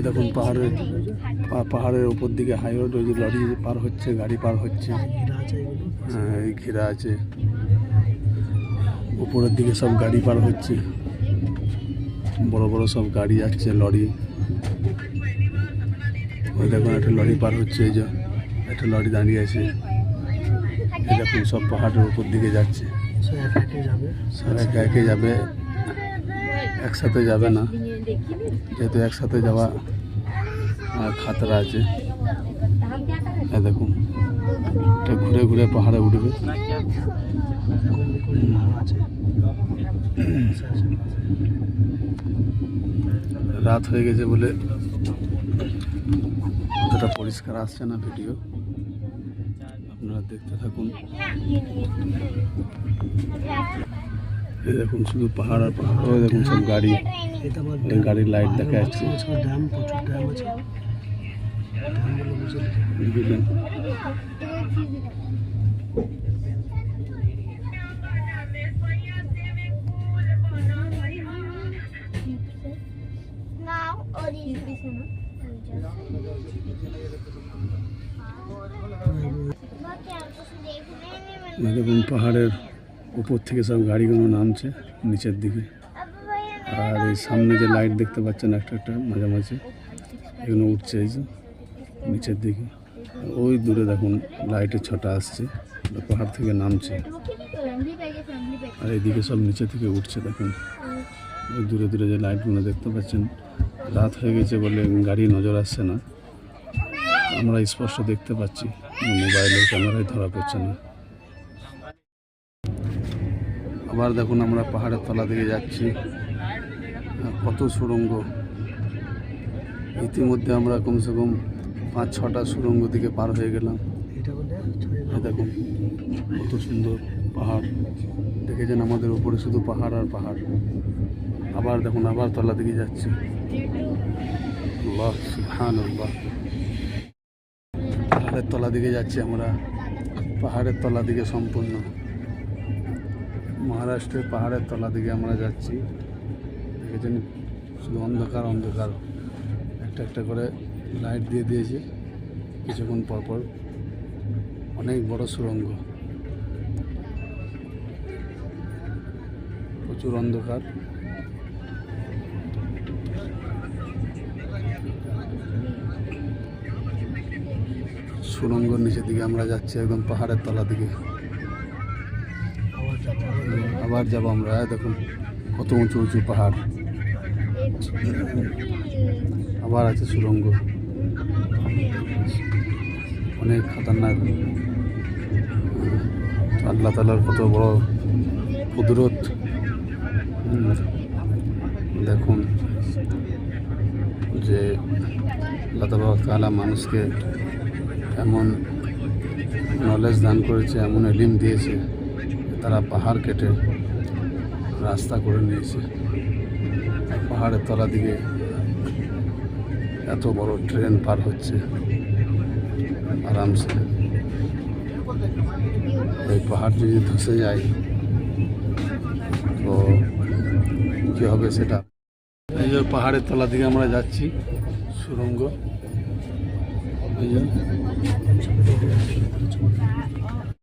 ওই দেখুন পাহাড়ের পাহাড়ের উপর দিকে হাই রোড ওই যে লরি পার হচ্ছে গাড়ি পার হচ্ছে। হ্যাঁ এই ঘেরা আছে। উপরের দিকে সব গাড়ি পার হচ্ছে। বড় বড় সব গাড়ি যাচ্ছে লরি। ওই দেখুন একটা লরি পার হচ্ছে এই যে একটা লরি দাঁড়িয়ে আছে। এই দেখুন সব পাহাড়ের উপর দিকে যাচ্ছে সব একে একে যাবে। একসাথে যাবে না। যেহেতু একসাথে যাওয়া খাতরা আছে। দেখুন, এটা ঘুরে ঘুরে পাহাড়ে উঠবে। রাত হয়ে গেছে বলে অতটা পরিষ্কার আসছে না ভিডিও। আপনারা দেখতে থাকুন। দেখুন শুধু পাহাড় আর পাহাড় ওই দেখুন সব গাড়ি এটা আবার এই গাড়ির লাইট দেখা পাহাড়ের যাচ্ছে মাঝখানে ড্যাম প্রচুর ড্যাম আছে ড্যামগুলো বুঝে বুঝলেন Now or is এই দেখুন পাহাড়ের উপর থেকে সব গাড়িগুলো নামছে নিচের দিকে। আর এই সামনে যে লাইট দেখতে পাচ্ছেন একটা একটা মাঝামাঝি, এগুলো উঠছে এই যে নিচের দিকে। ওই দূরে দেখুন লাইটের ছটা আসছে পাহাড় থেকে নামছে। আর এইদিকে সব নিচে থেকে উঠছে দেখুন। ওই দূরে দূরে যে লাইটগুলো দেখতে পাচ্ছেন, রাত হয়ে গেছে বলে গাড়ি নজর আসছে না। আমরা স্পষ্ট দেখতে পাচ্ছি, মোবাইলের ক্যামেরায় ধরা পড়ছে না। আবার দেখুন আমরা পাহাড়ের তলা দিকে যাচ্ছি। কত সুড়ঙ্গ। ইতিমধ্যে আমরা কমসে কম পাঁচ, ছটা সুড়ঙ্গ দিকে পার হয়ে গেলাম। দেখুন, কত সুন্দর পাহাড়। দেখেছেন আমাদের উপরে শুধু পাহাড় আর পাহাড়। আবার দেখুন, আবার তলা দিকে যাচ্ছি। পাহাড়ের তলা দিকে যাচ্ছি আমরা। পাহাড়ের তলা দিকে সম্পূর্ণ। মহারাষ্ট্রের পাহাড়ের তলা দিকে আমরা যাচ্ছি। দেখেছেন? শুধু অন্ধকার অন্ধকার। একটা একটা করে লাইট দিয়ে দিয়েছে। কিছুক্ষণ পর পর অনেক বড় সুড়ঙ্গ প্রচুর অন্ধকার। সুড়ঙ্গর নিচের দিকে আমরা যাচ্ছি একদম পাহাড়ের তলা দিকে। আবার যাব আমরা, দেখুন কত উঁচু উঁচু পাহাড়। আবার আছে সুড়ঙ্গ অনেক খাতারনাক। আল্লাহ তালার কত বড় কুদরত। দেখুন যে আল্লাহ তালা মানুষকে এমন নলেজ দান করেছে, এমন এলিম দিয়েছে। তারা পাহাড় কেটে রাস্তা করে নিয়েছে। পাহাড়ের তলা দিকে এত বড় ট্রেন পার হচ্ছে আরামসে। এই পাহাড় যদি ধসে যায়, তো কী হবে সেটা? এই যে পাহাড়ের তলা দিকে আমরা যাচ্ছি, সুরঙ্গ। এই